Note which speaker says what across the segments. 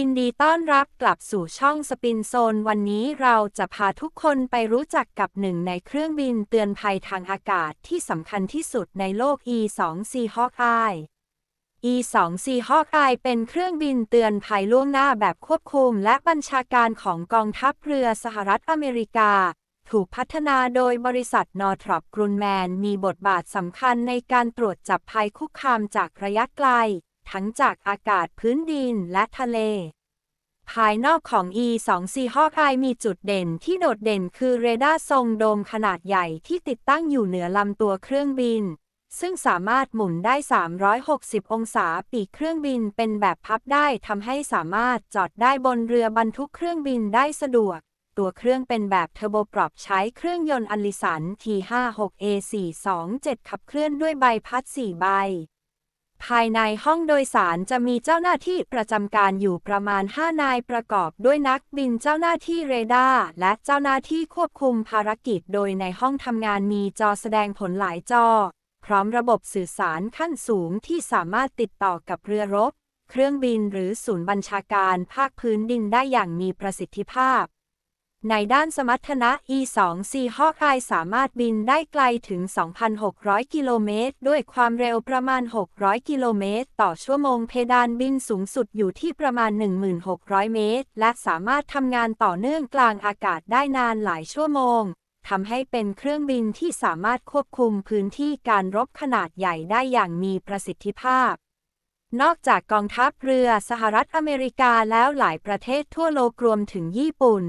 Speaker 1: ินดีต้อนรับกลับสู่ช่องสปินโซน วันนี้เราจะพาทุกคนไปรู้จักกับหนึ่งในเครื่องบินเตือนภัยทางอากาศที่สำคัญที่สุดในโลก E-2C Hawkeye E-2C Hawkeye เป็นเครื่องบินเตือนภัยล่วงหน้าแบบควบคุม และบัญชาการของกองทัพเรือสหรัฐอเมริกา ถูกพัฒนาโดยบริษัทนอทรอปกรุนแมน มีบทบาทสำคัญในการตรวจจับภัยคุกคามจากระยะไกล ทั้งจากอากาศพื้นดินและทะเล ภายนอกของ E-2C Hawkeye มีจุดเด่นที่โดดเด่นคือเรดาร์ทรงโดมขนาดใหญ่ที่ติดตั้งอยู่เหนือลำตัวเครื่องบิน ซึ่งสามารถหมุนได้ 360 องศาปีกเครื่องบินเป็นแบบพับได้ทำให้สามารถจอดได้บนเรือบรรทุกเครื่องบินได้สะดวก ตัวเครื่องเป็นแบบเทอร์โบปรอปใช้เครื่องยนต์อลิสัน T56A427 ขับเคลื่อนด้วยใบพัด 4 ใบ ภายในห้องโดยสารจะมีเจ้าหน้าที่ประจำการอยู่ประมาณ 5 นายประกอบด้วยนักบินเจ้าหน้าที่เรดาร์และเจ้าหน้าที่ควบคุมภารกิจ โดยในห้องทำงานมีจอแสดงผลหลายจอ พร้อมระบบสื่อสารขั้นสูงที่สามารถติดต่อกับเรือรบ เครื่องบินหรือศูนย์บัญชาการภาคพื้นดินได้อย่างมีประสิทธิภาพ ในด้านสมรรถนะ E-2C h a w k e y สามารถบินได้ไกลถึง 2,600 กิโลเมตร ด้วยความเร็วประมาณ 600 กิโลเมตร ต่อชั่วโมงเพดานบินสูงสุดอยู่ที่ประมาณ 1,600 เมตร และสามารถทำงานต่อเนื่องกลางอากาศได้นานหลายชั่วโมงทำให้เป็นเครื่องบินที่สามารถควบคุมพื้นที่การรบขนาดใหญ่ได้อย่างมีประสิทธิภาพนอกจากกองทัพเรือสหรัฐอเมริกาแล้วหลายประเทศทั่วโลกรวมถึงญี่ปุ่น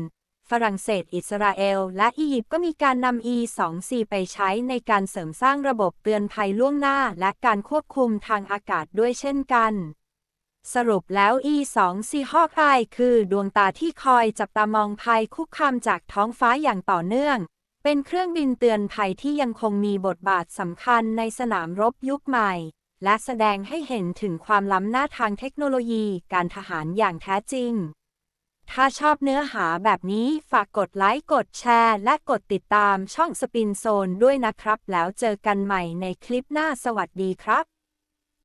Speaker 1: ฝรั่งเศส อิสราเอล และอียิปต์ก็มีการนำ E-2C ไปใช้ในการเสริมสร้างระบบเตือนภัยล่วงหน้า และการควบคุมทางอากาศด้วยเช่นกัน สรุปแล้ว E-2C Hawkeye คือดวงตาที่คอยจับตามองภัยคุกคามจากท้องฟ้าอย่างต่อเนื่อง เป็นเครื่องบินเตือนภัยที่ยังคงมีบทบาทสำคัญในสนามรบยุคใหม่ และแสดงให้เห็นถึงความล้ำหน้าทางเทคโนโลยีการทหารอย่างแท้จริง ถ้าชอบเนื้อหาแบบนี้ฝากกดไลค์ กดแชร์ และกดติดตามช่องสปินโซนด้วยนะครับ แล้วเจอกันใหม่ในคลิปหน้าสวัสดีครับ